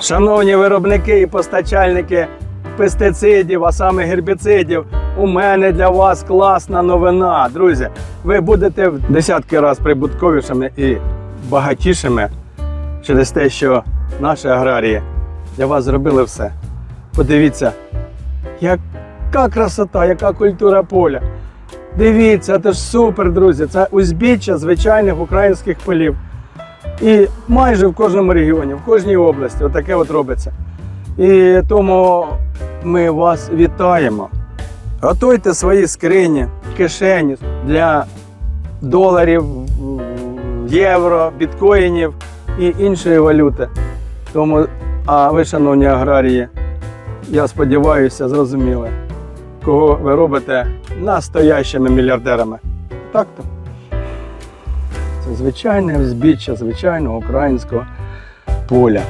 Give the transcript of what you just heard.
Шановні виробники і постачальники пестицидів, а саме гербіцидів, у мене для вас класна новина. Друзі, ви будете в десятки разів прибутковішими і багатішими через те, що наші аграрії для вас зробили все. Подивіться, яка красота, яка культура поля. Дивіться, це ж супер, друзі. Це узбіччя звичайних українських полів. І майже в кожному регіоні, в кожній області отаке от робиться. І тому ми вас вітаємо. Готуйте свої скрині, кишені для доларів, євро, біткоїнів і іншої валюти. Тому, а ви, шановні аграрії, я сподіваюся, зрозуміли, кого ви робите настоящими мільярдерами. Так-то. Це звичайне взбіччя звичайного українського поля.